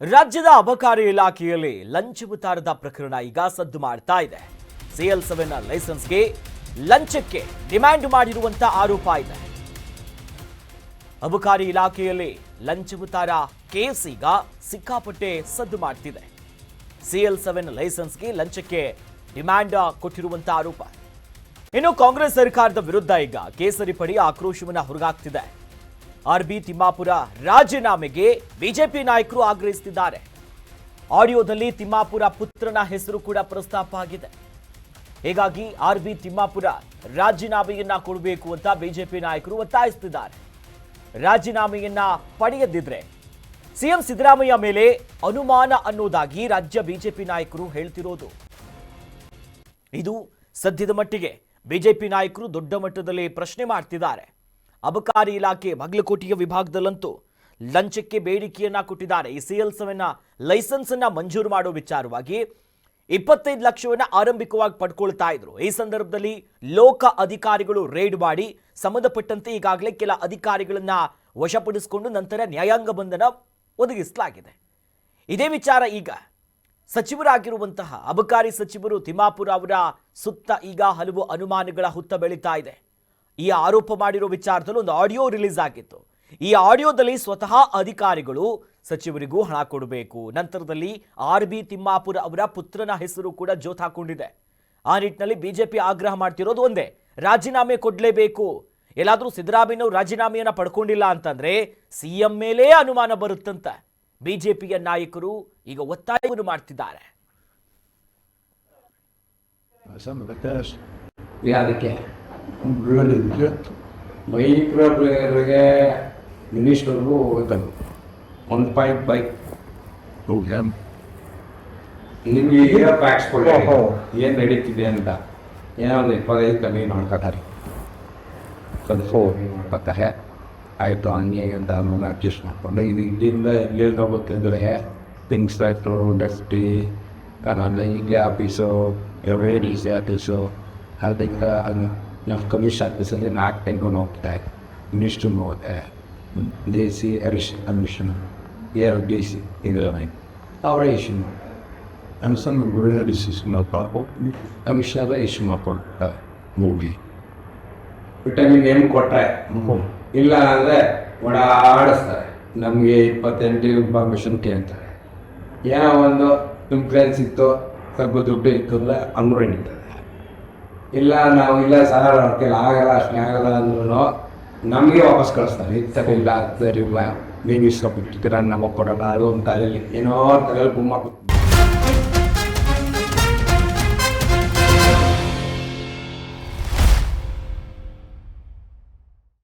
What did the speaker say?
ರಾಜ್ಯದ ಅಬಕಾರಿ ಇಲಾಖೆಯಲ್ಲಿ ಲಂಚ ಪ್ರಕರಣ ಈಗ ಸದ್ದು ಮಾಡ್ತಾ ಇದೆ. ಸಿಎಲ್ ಸೆವೆನ್ ಲೈಸೆನ್ಸ್ಗೆ ಲಂಚಕ್ಕೆ ಡಿಮ್ಯಾಂಡ್ ಮಾಡಿರುವಂತ ಆರೋಪ ಇದೆ. ಅಬಕಾರಿ ಇಲಾಖೆಯಲ್ಲಿ ಲಂಚ ವಿತಾರ ಕೇಸ್ ಈಗ ಸಿಕ್ಕಾಪಟ್ಟೆ ಸದ್ದು ಮಾಡ್ತಿದೆ. ಸಿಎಲ್ ಸೆವೆನ್ ಲೈಸೆನ್ಸ್ಗೆ ಲಂಚಕ್ಕೆ ಡಿಮ್ಯಾಂಡ್ ಕೊಟ್ಟಿರುವಂತ ಆರೋಪ. ಇನ್ನು ಕಾಂಗ್ರೆಸ್ ಸರ್ಕಾರದ ವಿರುದ್ಧ ಈಗ ಕೇಸರಿ ಪಡಿ ಆಕ್ರೋಶವನ್ನ ಹೊರಗಾಗ್ತಿದೆ ಆರ್ ಬಿ ತಿಮ್ಮಾಪುರ ರಾಜೀನಾಮೆಗೆ ಬಿಜೆಪಿ ನಾಯಕರು ಆಗ್ರಹಿಸುತ್ತಿದ್ದಾರೆ. ಆಡಿಯೋದಲ್ಲಿ ತಿಮ್ಮಾಪುರ ಪುತ್ರನ ಹೆಸರು ಕೂಡ ಪ್ರಸ್ತಾಪ ಆಗಿದೆ. ಹೀಗಾಗಿ ಆರ್ಬಿ ತಿಮ್ಮಾಪುರ ರಾಜೀನಾಮೆಯನ್ನ ಕೊಡಬೇಕು ಅಂತ ಬಿಜೆಪಿ ನಾಯಕರು ಒತ್ತಾಯಿಸುತ್ತಿದ್ದಾರೆ. ರಾಜೀನಾಮೆಯನ್ನ ಪಡೆಯದಿದ್ರೆ ಸಿಎಂ ಸಿದ್ದರಾಮಯ್ಯ ಮೇಲೆ ಅನುಮಾನ ಅನ್ನೋದಾಗಿ ರಾಜ್ಯ ಬಿಜೆಪಿ ನಾಯಕರು ಹೇಳ್ತಿರೋದು. ಇದು ಸದ್ಯದ ಮಟ್ಟಿಗೆ ಬಿಜೆಪಿ ನಾಯಕರು ದೊಡ್ಡ ಮಟ್ಟದಲ್ಲಿ ಪ್ರಶ್ನೆ ಮಾಡ್ತಿದ್ದಾರೆ. ಅಬಕಾರಿ ಇಲಾಖೆ ಬಾಗಲಕೋಟೆಯ ವಿಭಾಗದಲ್ಲಂತೂ ಲಂಚಕ್ಕೆ ಬೇಡಿಕೆಯನ್ನ ಕೊಟ್ಟಿದ್ದಾರೆ. ಈ ಸಿಎಲ್ ಸೆವೆನ್ ಲೈಸೆನ್ಸ್ ಅನ್ನ ಮಂಜೂರು ಮಾಡೋ ವಿಚಾರವಾಗಿ ಇಪ್ಪತ್ತೈದು ಲಕ್ಷವನ್ನ ಆರಂಭಿಕವಾಗಿ ಪಡ್ಕೊಳ್ತಾ ಇದ್ರು. ಈ ಸಂದರ್ಭದಲ್ಲಿ ಲೋಕ ಅಧಿಕಾರಿಗಳು ರೇಡ್ ಮಾಡಿ ಸಂಬಂಧಪಟ್ಟಂತೆ ಈಗಾಗಲೇ ಕೆಲ ಅಧಿಕಾರಿಗಳನ್ನ ವಶಪಡಿಸಿಕೊಂಡು ನಂತರ ನ್ಯಾಯಾಂಗ ಬಂಧನ ಒದಗಿಸಲಾಗಿದೆ. ಇದೇ ವಿಚಾರ ಈಗ ಸಚಿವರಾಗಿರುವಂತಹ ಅಬಕಾರಿ ಸಚಿವರು ತಿಮ್ಮಾಪುರ ಅವರ ಸುತ್ತ ಈಗ ಹಲವು ಅನುಮಾನಗಳ ಹುತ್ತ ಬೆಳೀತಾ ಇದೆ. ಈ ಆರೋಪ ಮಾಡಿರೋ ವಿಚಾರದಲ್ಲಿ ಒಂದು ಆಡಿಯೋ ರಿಲೀಸ್ ಆಗಿತ್ತು. ಈ ಆಡಿಯೋದಲ್ಲಿ ಸ್ವತಃ ಅಧಿಕಾರಿಗಳು ಸಚಿವರಿಗೂ ಹಣ ಕೊಡಬೇಕು. ನಂತರದಲ್ಲಿ ಆರ್ ಬಿ ತಿಮ್ಮಾಪುರ ಅವರ ಪುತ್ರನ ಹೆಸರು ಕೂಡ ಜೋತ್ ಹಾಕೊಂಡಿದೆ. ಆ ನಿಟ್ಟಿನಲ್ಲಿ ಬಿಜೆಪಿ ಆಗ್ರಹ ಮಾಡ್ತಿರೋದು ಒಂದೇ ರಾಜೀನಾಮೆ ಕೊಡಲೇಬೇಕು. ಎಲ್ಲಾದರೂ ಸಿದ್ದರಾಮಯ್ಯನವರು ರಾಜೀನಾಮೆಯನ್ನು ಪಡ್ಕೊಂಡಿಲ್ಲ ಅಂತಂದ್ರೆ ಸಿಎಂ ಮೇಲೇ ಅನುಮಾನ ಬರುತ್ತಂತ. ಬಿಜೆಪಿಯ ನಾಯಕರು ಈಗ ಒತ್ತಾಯವನ್ನು ಮಾಡ್ತಿದ್ದಾರೆ. ಅದಕ್ಕೆ ಮೈಗೆ ಇಂಗ್ಲಿಷಲ್ ಹೋಗ್ತಾನ. ಒನ್ ಪಾಯಿಂಟ್ ಬೈಕ್ ಓ ಹೆಂಗ್ ಇಲ್ಲಿ ಪ್ಯಾಕ್ಸ್ ಏನು ನಡೀತಿದೆ ಅಂತ. ಏನೋ ಪದೇ ಕಾನೇ ನೋಡ್ಕೊತಾರೆ. ಸ್ವಲ್ಪ ನೋಡ್ಕೋತ ಆಯಿತು ಹಂಗೇ ಆಗಿ ಅಂತ ಅಡ್ಜೆಸ್ಟ್ ಮಾಡ್ಕೊಂಡು ಇಲ್ಲಿ ಇಲ್ಲಿಂದ ಇಲ್ಲಿ ಹೋಗಬೇಕಂದ್ರೆ ಹೆ ತಿಂಕ್ಸ್ ರೈಟ್ ರೋಂಡ ಎಫ್ ಟಿ ಅಲ್ಲಿ ಇಂಗ್ಲಿ ಆಫೀಸೋ ಎವೇರ್ ಸಿ ನಮ್ಮ ಕಮಿಷನ್ ಅಂದರೆ ನಾಲ್ಕು ತಿಂಗಳು ಹೋಗ್ತಾ ಇನ್ನಿಷ್ಟು ಹೋದೆ ದೇಸಿ ಅರಿಶ ಅನ್ವಿಷನ್ ಎರಡು ದೇಸಿ ಇದು ಅವರ ಯಶು ನಮ್ಮ ಸಣ್ಣ ಗುರುವಿನ ಡಿಸಿಸ್ ಮಾಡ್ಕೊಂಡು ಕಮಿಷನ್ ಮೂವಿ ವಿಟಮಿನ್ ಏನು ಕೊಟ್ಟರೆ ಇಲ್ಲ ಅಂದರೆ ಓಡಾಡಿಸ್ತಾರೆ ನಮಗೆ ಇಪ್ಪತ್ತೆಂಟು ಇನ್ಫಾರ್ಮೇಷನ್ ಕೇಳ್ತಾರೆ ಏನೋ ಒಂದು ನಿಮ್ಮ ಇತ್ತು ಸ್ವಲ್ಪ ದುಡ್ಡು ಇತ್ತು ಅಂದರೆ ಅಂಗ್ರೆ ಇಲ್ಲ, ನಾವು ಇಲ್ಲ ಸರ್ ಅವ್ರ ಆಗಲ್ಲ, ಅಷ್ಟೇ ಆಗಲ್ಲ ಅಂದ್ರೂ ನಮಗೆ ವಾಪಸ್ ಕಳಿಸ್ತಾರೆ. ಇದು ಸರಿ, ಇಲ್ಲ ಸರಿ, ಇಲ್ಲ. ನೀವು ಇಷ್ಟಪಟ್ಟಿದ್ದೀರ ನಮಗೆ ಕೊಡಲ್ಲ, ಅದು ಅಂತ ಏನೋ ತಲೆಯಲ್ಲಿ ಗುಮ್ಮ